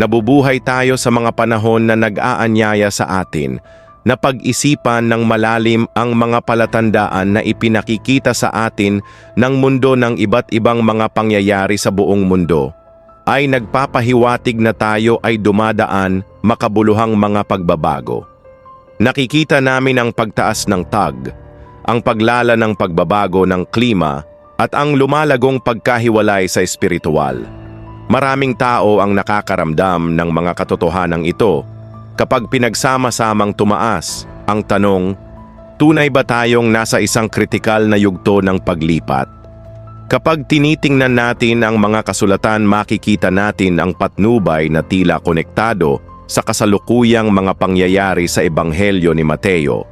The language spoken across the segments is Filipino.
nabubuhay tayo sa mga panahon na nag-aanyaya sa atin na pag-isipan ng malalim ang mga palatandaan na ipinakikita sa atin ng mundo ng iba't ibang mga pangyayari sa buong mundo ay nagpapahiwatig na tayo ay dumadaan makabuluhang mga pagbabago. Nakikita namin ang pagtaas ng tag, ang paglala ng pagbabago ng klima at ang lumalagong pagkahiwalay sa espiritual. Maraming tao ang nakakaramdam ng mga katotohanan ito kapag pinagsama-samang tumaas ang tanong, tunay ba tayong nasa isang kritikal na yugto ng paglipat? Kapag tinitingnan natin ang mga kasulatan makikita natin ang patnubay na tila konektado sa kasalukuyang mga pangyayari sa Ebanghelyo ni Mateo.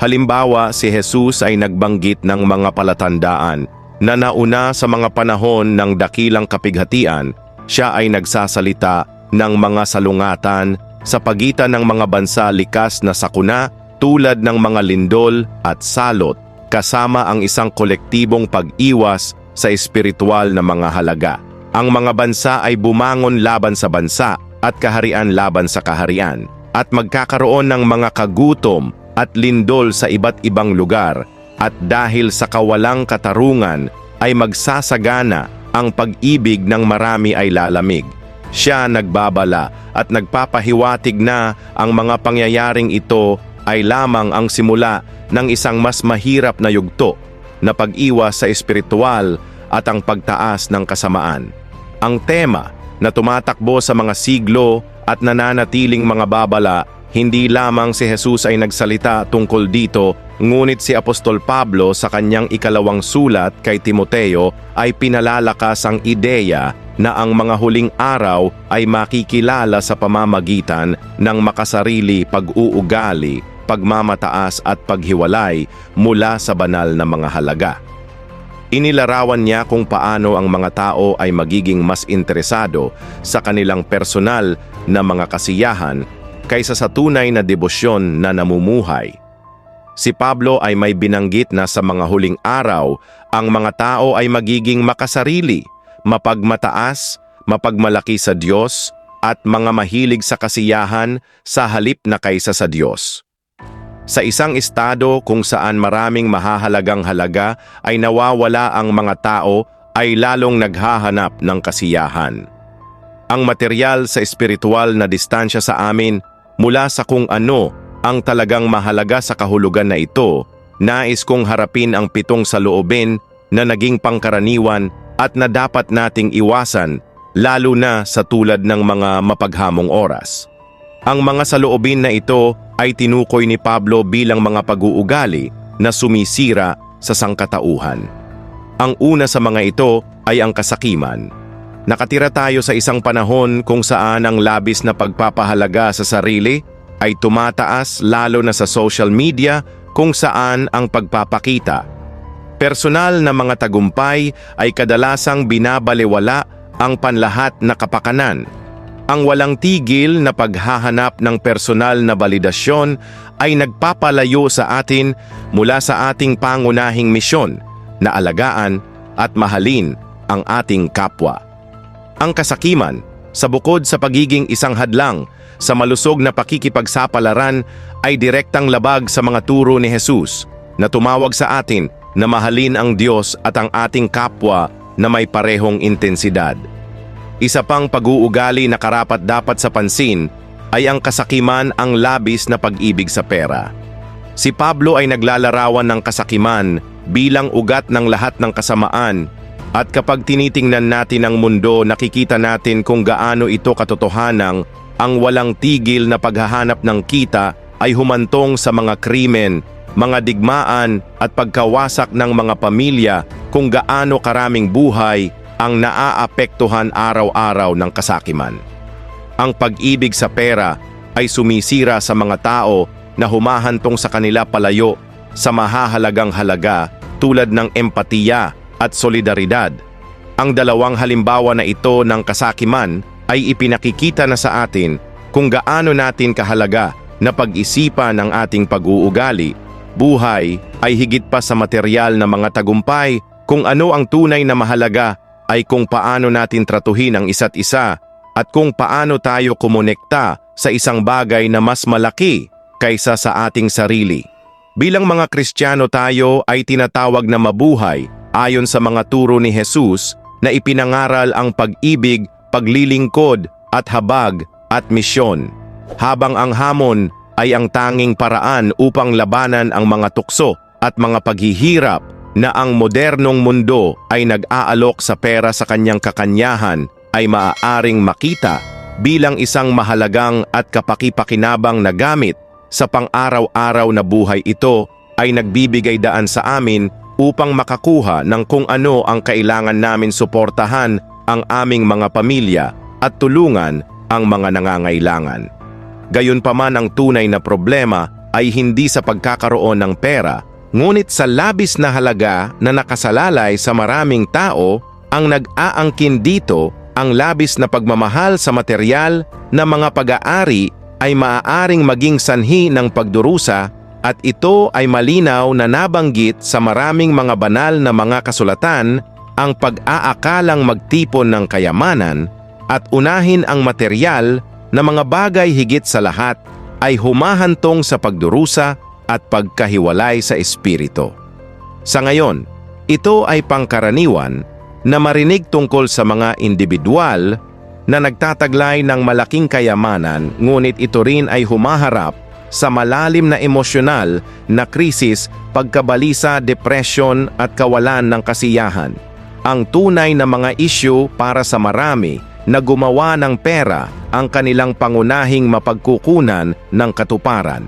Halimbawa, si Jesus ay nagbanggit ng mga palatandaan na nauna sa mga panahon ng dakilang kapighatian, siya ay nagsasalita ng mga salungatan sa pagitan ng mga bansa likas na sakuna tulad ng mga lindol at salot kasama ang isang kolektibong pag-iwas sa espiritual na mga halaga. Ang mga bansa ay bumangon laban sa bansa at kaharian laban sa kaharian at magkakaroon ng mga kagutom at lindol sa iba't ibang lugar at dahil sa kawalang katarungan ay magsasagana ang pag-ibig ng marami ay lalamig. Siya nagbabala at nagpapahiwatig na ang mga pangyayaring ito ay lamang ang simula ng isang mas mahirap na yugto na pag-iwas sa espiritual at ang pagtaas ng kasamaan. Ang tema na tumatakbo sa mga siglo at nananatiling mga babala, hindi lamang si Jesus ay nagsalita tungkol dito, ngunit si Apostol Pablo sa kanyang ikalawang sulat kay Timoteo ay pinalalakas ang ideya na ang mga huling araw ay makikilala sa pamamagitan ng makasarili pag-uugali, pagmamataas at paghiwalay mula sa banal na mga halaga. Inilarawan niya kung paano ang mga tao ay magiging mas interesado sa kanilang personal na mga kasiyahan kaysa sa tunay na debosyon na namumuhay. Si Pablo ay may binanggit na sa mga huling araw, ang mga tao ay magiging makasarili, mapagmataas, mapagmalaki sa Diyos, at mga mahilig sa kasiyahan sa halip na kaysa sa Diyos. Sa isang estado kung saan maraming mahahalagang halaga ay nawawala ang mga tao ay lalong naghahanap ng kasiyahan. Ang material sa espiritual na distansya sa amin mula sa kung ano ang talagang mahalaga sa kahulugan na ito, nais kong harapin ang pitong saloobin na naging pangkaraniwan at na dapat nating iwasan lalo na sa tulad ng mga mapaghamong oras. Ang mga saloobin na ito ay tinukoy ni Pablo bilang mga pag-uugali na sumisira sa sangkatauhan. Ang una sa mga ito ay ang kasakiman. Nakatira tayo sa isang panahon kung saan ang labis na pagpapahalaga sa sarili ay tumataas lalo na sa social media kung saan ang pagpapakita. Personal na mga tagumpay ay kadalasang binabalewala ang panlahat na kapakanan ang walang tigil na paghahanap ng personal na validasyon ay nagpapalayo sa atin mula sa ating pangunahing misyon na alagaan at mahalin ang ating kapwa. Ang kasakiman, sa bukod sa pagiging isang hadlang sa malusog na pakikipagsapalaran ay direktang labag sa mga turo ni Jesus na tumawag sa atin na mahalin ang Diyos at ang ating kapwa na may parehong intensidad. Isa pang pag-uugali na karapat dapat sa pansin ay ang kasakiman ang labis na pag-ibig sa pera. Si Pablo ay naglalarawan ng kasakiman bilang ugat ng lahat ng kasamaan at kapag tinitingnan natin ang mundo nakikita natin kung gaano ito katotohanang ang walang tigil na paghahanap ng kita ay humantong sa mga krimen, mga digmaan at pagkawasak ng mga pamilya kung gaano karaming buhay ang naaapektuhan araw-araw ng kasakiman. Ang pag-ibig sa pera ay sumisira sa mga tao na humahantong sa kanila palayo sa mahahalagang halaga tulad ng empatiya at solidaridad. Ang dalawang halimbawa na ito ng kasakiman ay ipinakikita na sa atin kung gaano natin kahalaga na pag-isipan ang ating pag-uugali. Buhay ay higit pa sa material na mga tagumpay kung ano ang tunay na mahalaga ay kung paano natin tratuhin ang isa't isa at kung paano tayo kumonekta sa isang bagay na mas malaki kaysa sa ating sarili. Bilang mga Kristiyano tayo ay tinatawag na mabuhay ayon sa mga turo ni Jesus na ipinangaral ang pag-ibig, paglilingkod at habag at misyon. Habang ang hamon ay ang tanging paraan upang labanan ang mga tukso at mga paghihirap na ang modernong mundo ay nag-aalok sa pera sa kanyang kakanyahan ay maaaring makita bilang isang mahalagang at kapakipakinabang na gamit sa pang-araw-araw na buhay ito ay nagbibigay daan sa amin upang makakuha ng kung ano ang kailangan namin suportahan ang aming mga pamilya at tulungan ang mga nangangailangan. Gayunpaman ang tunay na problema ay hindi sa pagkakaroon ng pera, ngunit sa labis na halaga na nakasalalay sa maraming tao ang nag-aangkin dito ang labis na pagmamahal sa material na mga pag-aari ay maaaring maging sanhi ng pagdurusa at ito ay malinaw na nabanggit sa maraming mga banal na mga kasulatan ang pag-aakalang magtipon ng kayamanan at unahin ang material na mga bagay higit sa lahat ay humahantong sa pagdurusa at pagkahiwalay sa espiritu. Sa ngayon, ito ay pangkaraniwan na marinig tungkol sa mga individual na nagtataglay ng malaking kayamanan ngunit ito rin ay humaharap sa malalim na emosyonal na krisis, pagkabalisa, depresyon at kawalan ng kasiyahan. Ang tunay na mga isyu para sa marami na gumawa ng pera ang kanilang pangunahing mapagkukunan ng katuparan.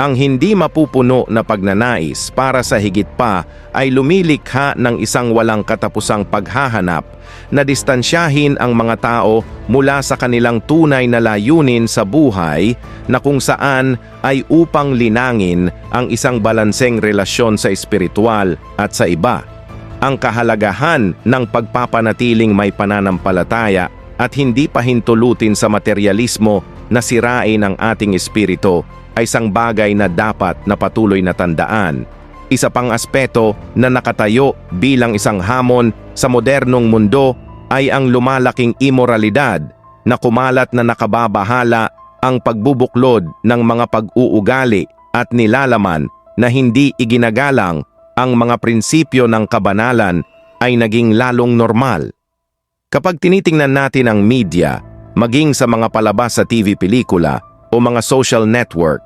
Ang hindi mapupuno na pagnanais para sa higit pa ay lumilikha ng isang walang katapusang paghahanap na distansyahin ang mga tao mula sa kanilang tunay na layunin sa buhay na kung saan ay upang linangin ang isang balanseng relasyon sa espiritual at sa iba. Ang kahalagahan ng pagpapanatiling may pananampalataya at hindi pahintulutin sa materialismo na sirain ang ating espiritu ay isang bagay na dapat na patuloy na tandaan. Isa pang aspeto na nakatayo bilang isang hamon sa modernong mundo ay ang lumalaking imoralidad na kumalat na nakababahala ang pagbubuklod ng mga pag-uugali at nilalaman na hindi iginagalang ang mga prinsipyo ng kabanalan ay naging lalong normal. Kapag tinitingnan natin ang media, maging sa mga palabas sa TV pelikula, o mga social network,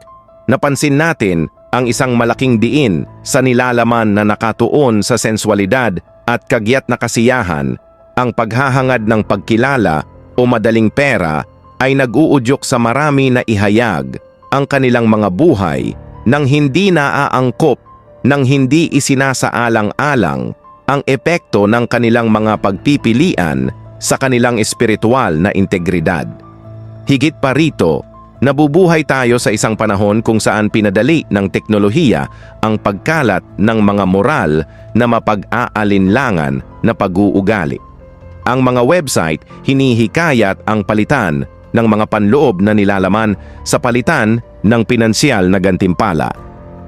napansin natin ang isang malaking diin sa nilalaman na nakatuon sa sensualidad at kagyat na kasiyahan, ang paghahangad ng pagkilala o madaling pera ay nag-uudyok sa marami na ihayag ang kanilang mga buhay nang hindi naaangkop, nang hindi isinasaalang-alang ang epekto ng kanilang mga pagpipilian sa kanilang espiritual na integridad. Higit pa rito, Nabubuhay tayo sa isang panahon kung saan pinadali ng teknolohiya ang pagkalat ng mga moral na mapag-aalinlangan na pag-uugali. Ang mga website hinihikayat ang palitan ng mga panloob na nilalaman sa palitan ng pinansyal na gantimpala.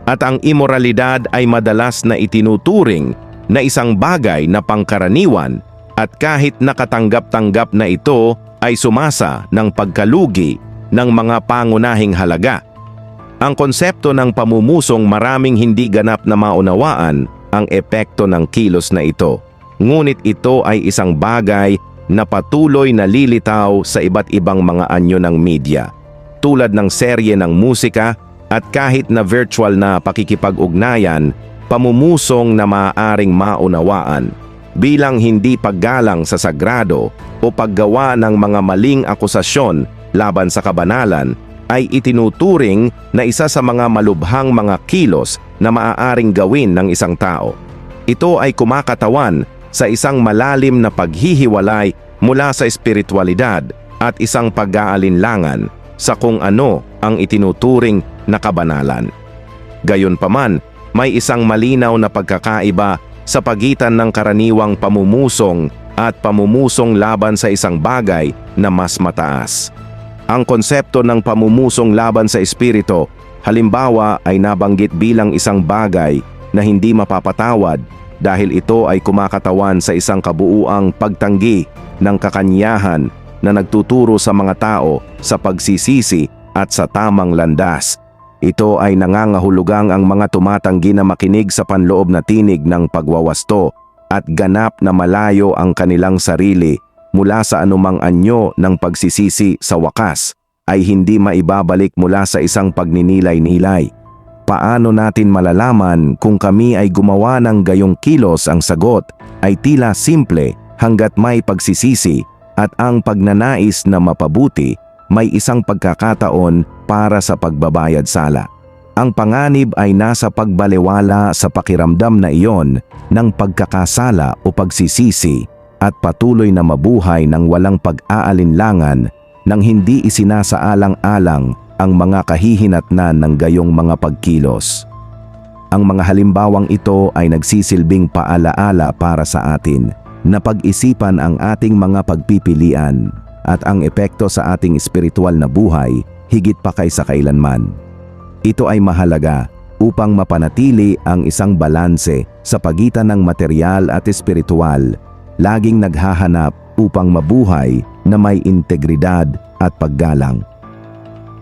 At ang imoralidad ay madalas na itinuturing na isang bagay na pangkaraniwan at kahit nakatanggap-tanggap na ito ay sumasa ng pagkalugi ng mga pangunahing halaga. Ang konsepto ng pamumusong maraming hindi ganap na maunawaan ang epekto ng kilos na ito. Ngunit ito ay isang bagay na patuloy na lilitaw sa iba't ibang mga anyo ng media, tulad ng serye ng musika at kahit na virtual na pakikipag-ugnayan, pamumusong na maaaring maunawaan bilang hindi paggalang sa sagrado o paggawa ng mga maling akusasyon laban sa kabanalan ay itinuturing na isa sa mga malubhang mga kilos na maaaring gawin ng isang tao. Ito ay kumakatawan sa isang malalim na paghihiwalay mula sa espiritualidad at isang pag-aalinlangan sa kung ano ang itinuturing na kabanalan. Gayunpaman, may isang malinaw na pagkakaiba sa pagitan ng karaniwang pamumusong at pamumusong laban sa isang bagay na mas mataas. Ang konsepto ng pamumusong laban sa espiritu halimbawa ay nabanggit bilang isang bagay na hindi mapapatawad dahil ito ay kumakatawan sa isang kabuuang pagtanggi ng kakanyahan na nagtuturo sa mga tao sa pagsisisi at sa tamang landas. Ito ay nangangahulugang ang mga tumatanggi na makinig sa panloob na tinig ng pagwawasto at ganap na malayo ang kanilang sarili mula sa anumang anyo ng pagsisisi sa wakas ay hindi maibabalik mula sa isang pagninilay-nilay. Paano natin malalaman kung kami ay gumawa ng gayong kilos ang sagot ay tila simple hanggat may pagsisisi at ang pagnanais na mapabuti may isang pagkakataon para sa pagbabayad sala. Ang panganib ay nasa pagbaliwala sa pakiramdam na iyon ng pagkakasala o pagsisisi at patuloy na mabuhay ng walang pag-aalinlangan nang hindi isinasaalang-alang ang mga kahihinatnan ng gayong mga pagkilos. Ang mga halimbawang ito ay nagsisilbing paalaala para sa atin na pag-isipan ang ating mga pagpipilian at ang epekto sa ating espiritual na buhay higit pa kaysa kailanman. Ito ay mahalaga upang mapanatili ang isang balanse sa pagitan ng material at espiritual, laging naghahanap upang mabuhay na may integridad at paggalang.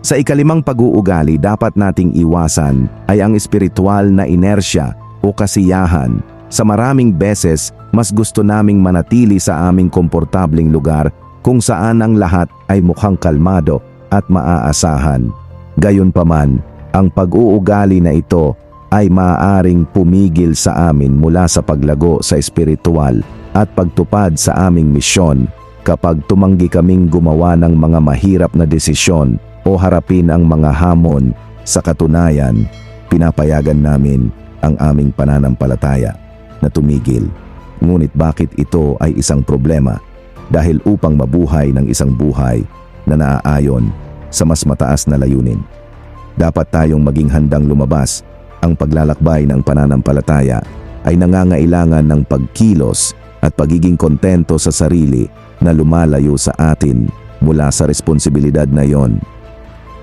Sa ikalimang pag-uugali dapat nating iwasan ay ang espiritual na inersya o kasiyahan. Sa maraming beses, mas gusto naming manatili sa aming komportabling lugar kung saan ang lahat ay mukhang kalmado at maaasahan. Gayunpaman, ang pag-uugali na ito ay maaaring pumigil sa amin mula sa paglago sa espiritual at pagtupad sa aming misyon kapag tumanggi kaming gumawa ng mga mahirap na desisyon o harapin ang mga hamon. Sa katunayan, pinapayagan namin ang aming pananampalataya na tumigil. Ngunit bakit ito ay isang problema? Dahil upang mabuhay ng isang buhay na naaayon sa mas mataas na layunin. Dapat tayong maging handang lumabas. Ang paglalakbay ng pananampalataya ay nangangailangan ng pagkilos at pagiging kontento sa sarili na lumalayo sa atin mula sa responsibilidad na yon.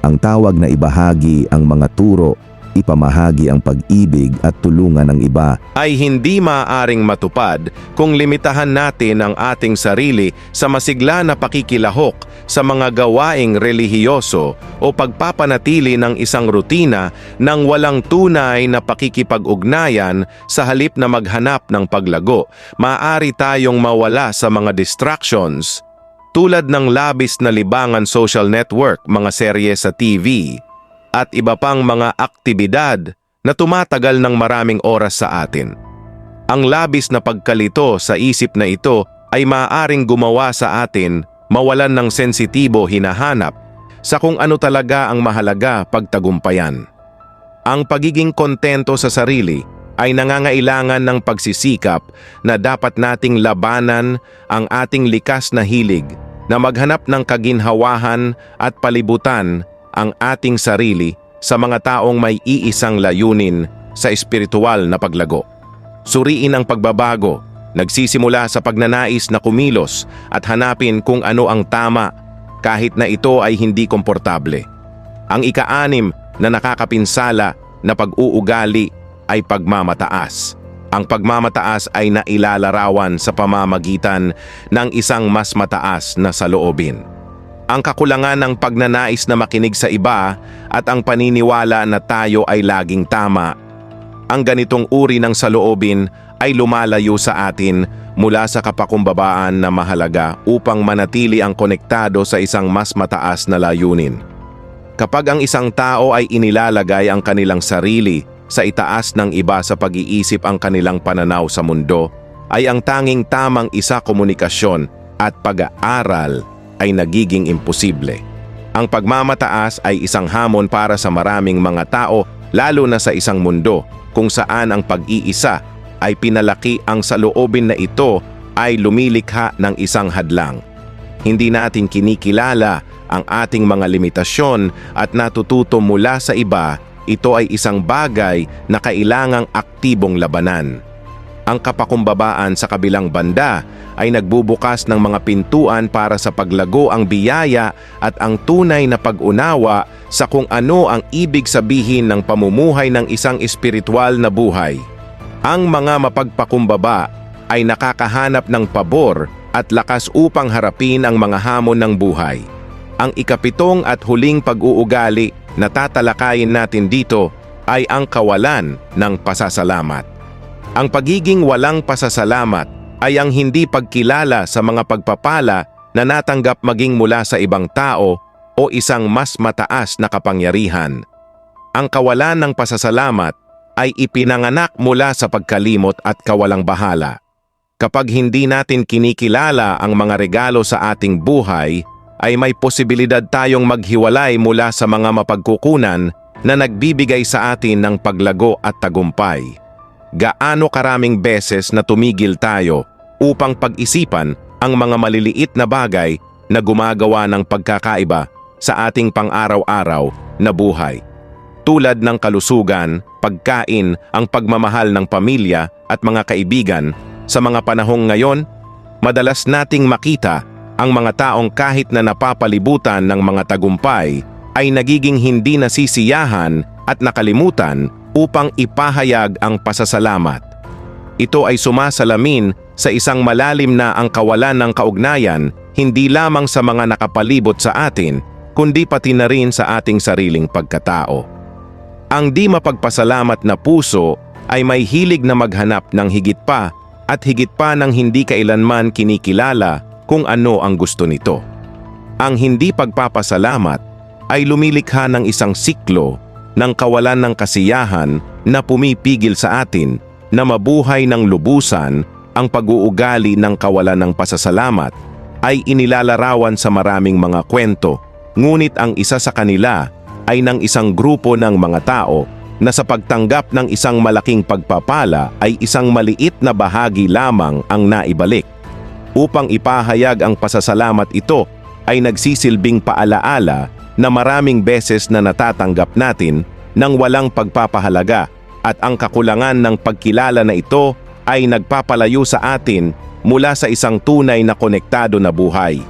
Ang tawag na ibahagi ang mga turo, ipamahagi ang pag-ibig at tulungan ng iba ay hindi maaaring matupad kung limitahan natin ang ating sarili sa masigla na pakikilahok sa mga gawaing relihiyoso o pagpapanatili ng isang rutina ng walang tunay na pakikipag-ugnayan sa halip na maghanap ng paglago. Maaari tayong mawala sa mga distractions tulad ng labis na libangan social network, mga serye sa TV, at iba pang mga aktibidad na tumatagal ng maraming oras sa atin. Ang labis na pagkalito sa isip na ito ay maaaring gumawa sa atin mawalan ng sensitibo hinahanap sa kung ano talaga ang mahalaga pagtagumpayan. Ang pagiging kontento sa sarili ay nangangailangan ng pagsisikap na dapat nating labanan ang ating likas na hilig na maghanap ng kaginhawahan at palibutan ang ating sarili sa mga taong may iisang layunin sa espiritual na paglago. Suriin ang pagbabago, nagsisimula sa pagnanais na kumilos at hanapin kung ano ang tama kahit na ito ay hindi komportable. Ang ikaanim na nakakapinsala na pag-uugali ay pagmamataas. Ang pagmamataas ay nailalarawan sa pamamagitan ng isang mas mataas na saloobin. Ang kakulangan ng pagnanais na makinig sa iba at ang paniniwala na tayo ay laging tama. Ang ganitong uri ng saloobin ay lumalayo sa atin mula sa kapakumbabaan na mahalaga upang manatili ang konektado sa isang mas mataas na layunin. Kapag ang isang tao ay inilalagay ang kanilang sarili sa itaas ng iba sa pag-iisip ang kanilang pananaw sa mundo, ay ang tanging tamang isa komunikasyon at pag-aaral ay nagiging imposible. Ang pagmamataas ay isang hamon para sa maraming mga tao lalo na sa isang mundo kung saan ang pag-iisa ay pinalaki ang saloobin na ito ay lumilikha ng isang hadlang. Hindi natin kinikilala ang ating mga limitasyon at natututo mula sa iba ito ay isang bagay na kailangang aktibong labanan. Ang kapakumbabaan sa kabilang banda ay nagbubukas ng mga pintuan para sa paglago ang biyaya at ang tunay na pag-unawa sa kung ano ang ibig sabihin ng pamumuhay ng isang espiritual na buhay. Ang mga mapagpakumbaba ay nakakahanap ng pabor at lakas upang harapin ang mga hamon ng buhay. Ang ikapitong at huling pag-uugali na tatalakayin natin dito ay ang kawalan ng pasasalamat. Ang pagiging walang pasasalamat ay ang hindi pagkilala sa mga pagpapala na natanggap maging mula sa ibang tao o isang mas mataas na kapangyarihan. Ang kawalan ng pasasalamat ay ipinanganak mula sa pagkalimot at kawalang bahala. Kapag hindi natin kinikilala ang mga regalo sa ating buhay, ay may posibilidad tayong maghiwalay mula sa mga mapagkukunan na nagbibigay sa atin ng paglago at tagumpay. Gaano karaming beses na tumigil tayo upang pag-isipan ang mga maliliit na bagay na gumagawa ng pagkakaiba sa ating pang-araw-araw na buhay. Tulad ng kalusugan, pagkain, ang pagmamahal ng pamilya at mga kaibigan, sa mga panahong ngayon, madalas nating makita ang mga taong kahit na napapalibutan ng mga tagumpay ay nagiging hindi nasisiyahan at nakalimutan upang ipahayag ang pasasalamat. Ito ay sumasalamin sa isang malalim na ang kawalan ng kaugnayan hindi lamang sa mga nakapalibot sa atin, kundi pati na rin sa ating sariling pagkatao. Ang di mapagpasalamat na puso ay may hilig na maghanap ng higit pa at higit pa ng hindi kailanman kinikilala kung ano ang gusto nito. Ang hindi pagpapasalamat ay lumilikha ng isang siklo ng kawalan ng kasiyahan na pumipigil sa atin na mabuhay ng lubusan ang pag-uugali ng kawalan ng pasasalamat ay inilalarawan sa maraming mga kwento, ngunit ang isa sa kanila ay ng isang grupo ng mga tao na sa pagtanggap ng isang malaking pagpapala ay isang maliit na bahagi lamang ang naibalik. Upang ipahayag ang pasasalamat ito ay nagsisilbing paalaala na maraming beses na natatanggap natin ng walang pagpapahalaga at ang kakulangan ng pagkilala na ito ay nagpapalayo sa atin mula sa isang tunay na konektado na buhay.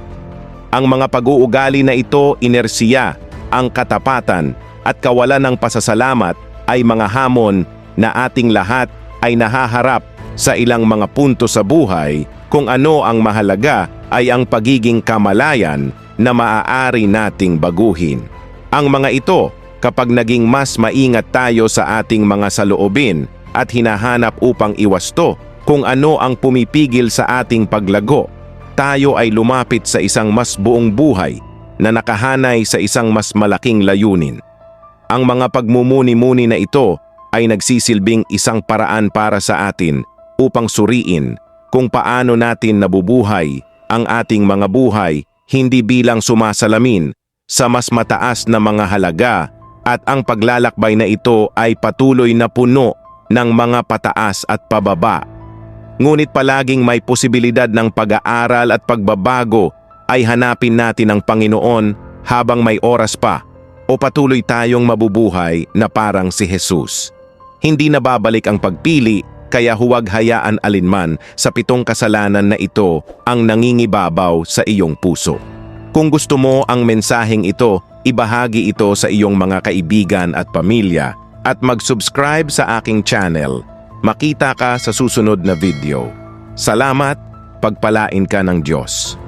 Ang mga pag-uugali na ito, inersiya, ang katapatan at kawalan ng pasasalamat ay mga hamon na ating lahat ay nahaharap sa ilang mga punto sa buhay kung ano ang mahalaga ay ang pagiging kamalayan na maaari nating baguhin. Ang mga ito, kapag naging mas maingat tayo sa ating mga saloobin at hinahanap upang iwasto kung ano ang pumipigil sa ating paglago, tayo ay lumapit sa isang mas buong buhay na nakahanay sa isang mas malaking layunin. Ang mga pagmumuni-muni na ito ay nagsisilbing isang paraan para sa atin upang suriin kung paano natin nabubuhay ang ating mga buhay hindi bilang sumasalamin sa mas mataas na mga halaga at ang paglalakbay na ito ay patuloy na puno ng mga pataas at pababa. Ngunit palaging may posibilidad ng pag-aaral at pagbabago ay hanapin natin ang Panginoon habang may oras pa o patuloy tayong mabubuhay na parang si Jesus. Hindi na babalik ang pagpili kaya huwag hayaan alinman sa pitong kasalanan na ito ang nangingibabaw sa iyong puso. Kung gusto mo ang mensaheng ito, ibahagi ito sa iyong mga kaibigan at pamilya at mag-subscribe sa aking channel. Makita ka sa susunod na video. Salamat, pagpalain ka ng Diyos.